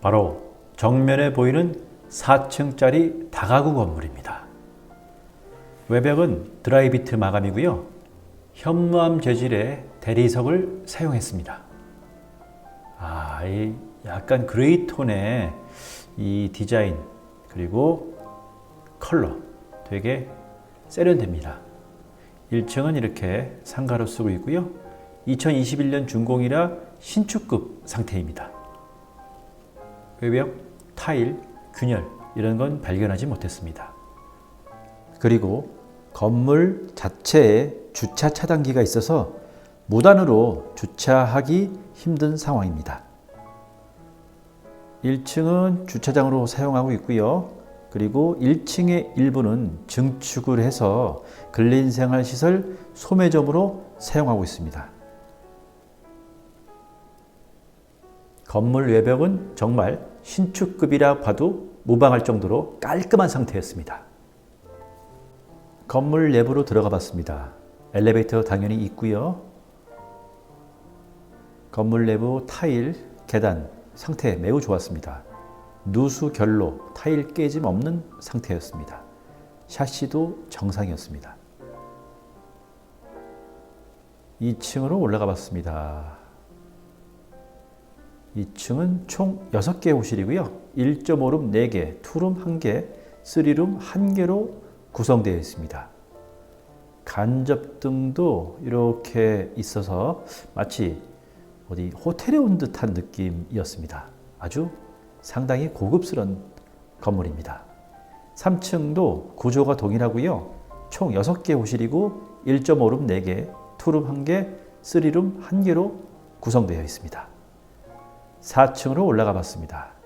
바로 정면에 보이는 4층짜리 다가구 건물입니다. 외벽은 드라이비트 마감이고요. 현무암 재질의 대리석을 사용했습니다. 아, 이 약간 그레이 톤의 이 디자인 그리고 컬러 되게 세련됩니다. 1층은 이렇게 상가로 쓰고 있고요. 2021년 준공이라 신축급 상태입니다. 외벽, 타일, 균열 이런 건 발견하지 못했습니다. 그리고 건물 자체에 주차 차단기가 있어서 무단으로 주차하기 힘든 상황입니다. 1층은 주차장으로 사용하고 있고요. 그리고 1층의 일부는 증축을 해서 근린생활시설 소매점으로 사용하고 있습니다. 건물 외벽은 정말 신축급이라 봐도 무방할 정도로 깔끔한 상태였습니다. 건물 내부로 들어가 봤습니다. 엘리베이터 당연히 있고요. 건물 내부 타일, 계단 상태 매우 좋았습니다. 누수 결로 타일 깨짐 없는 상태였습니다. 샤시도 정상이었습니다. 2층으로 올라가 봤습니다. 2층은 총 6개의 호실이고요. 1.5룸 4개, 2룸 1개, 3룸 1개로 구성되어 있습니다. 간접등도 이렇게 있어서 마치 어디 호텔에 온 듯한 느낌이었습니다. 아주 상당히 고급스러운 건물입니다. 3층도 구조가 동일하고요. 총 6개 호실이고 1.5룸 4개, 2룸 1개, 3룸 1개로 구성되어 있습니다. 4층으로 올라가 봤습니다.